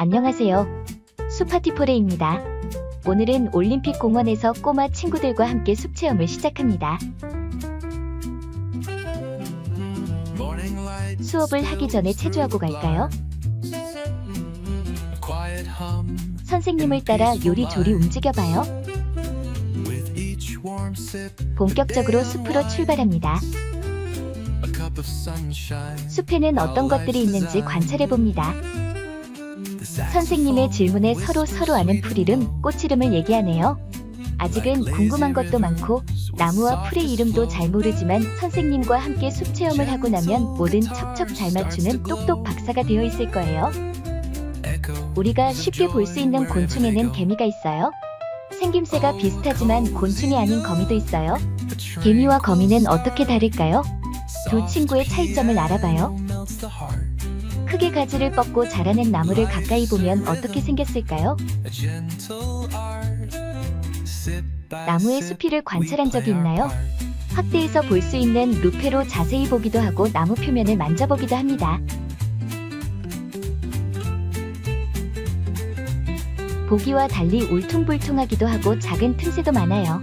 안녕하세요. 수파티포레입니다. 오늘은 올림픽 공원에서 꼬마 친구들과 함께 숲 체험을 시작합니다. 수업을 하기 전에 체조하고 갈까요? 선생님을 따라 요리조리 움직여봐요. 본격적으로 숲으로 출발합니다. 숲에는 어떤 것들이 있는지 관찰해봅니다. 선생님의 질문에 서로 서로 아는 풀 이름, 꽃 이름을 얘기하네요. 아직은 궁금한 것도 많고 나무와 풀의 이름도 잘 모르지만 선생님과 함께 숲 체험을 하고 나면 뭐든 척척 잘 맞추는 똑똑 박사가 되어 있을 거예요. 우리가 쉽게 볼 수 있는 곤충에는 개미가 있어요. 생김새가 비슷하지만 곤충이 아닌 거미도 있어요. 개미와 거미는 어떻게 다를까요? 두 친구의 차이점을 알아봐요. 크게 가지를 뻗고 자라는 나무를 가까이 보면 어떻게 생겼을까요? 나무의 수피를 관찰한 적이 있나요? 확대해서 볼 수 있는 루페로 자세히 보기도 하고 나무 표면을 만져보기도 합니다. 보기와 달리 울퉁불퉁하기도 하고 작은 틈새도 많아요.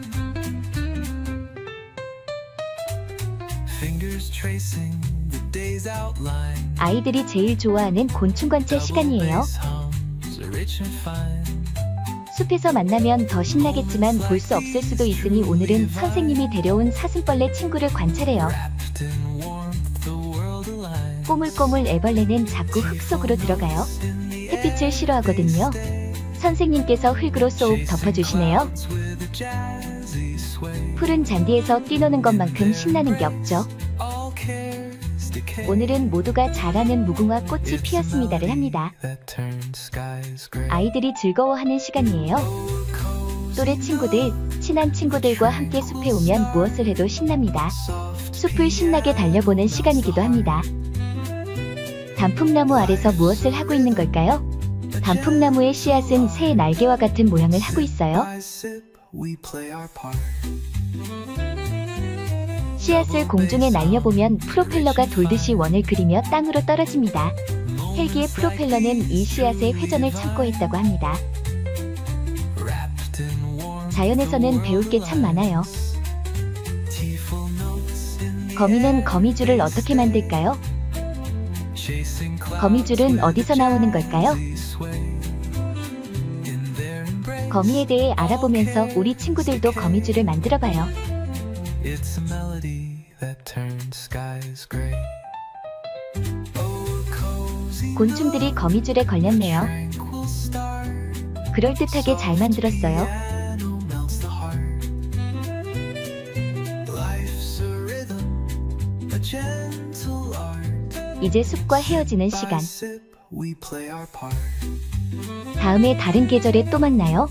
아이들이 제일 좋아하는 곤충 관찰 시간이에요. 숲에서 만나면 더 신나겠지만 볼 수 없을 수도 있으니 오늘은 선생님이 데려온 사슴벌레 친구를 관찰해요. 꼬물꼬물 애벌레는 자꾸 흙 속으로 들어가요. 햇빛을 싫어하거든요. 선생님께서 흙으로 쏙 덮어주시네요. 푸른 잔디에서 뛰노는 것만큼 신나는 게 없죠. 오늘은 모두가 잘하는 무궁화 꽃이 피었습니다를 합니다. 아이들이 즐거워하는 시간이에요. 또래 친구들, 친한 친구들과 함께 숲에 오면 무엇을 해도 신납니다. 숲을 신나게 달려보는 시간이기도 합니다. 단풍나무 아래서 무엇을 하고 있는 걸까요? 단풍나무의 씨앗은 새의 날개와 같은 모양을 하고 있어요. 씨앗을 공중에 날려보면 프로펠러가 돌듯이 원을 그리며 땅으로 떨어집니다. 헬기의 프로펠러는 이 씨앗의 회전을 참고 있다고 합니다. 자연에서는 배울 게 참 많아요. 거미는 거미줄을 어떻게 만들까요? 거미줄은 어디서 나오는 걸까요? 거미에 대해 알아보면서 우리 친구들도 거미줄을 만들어 봐요. It's a melody that turns skies gray. Oh, 곤충들이 거미줄에 걸렸네요. 그럴듯하게 잘 만들었어요. 이제 숲과 헤어지는 시간. 다음에 다른 계절에 또 만나요.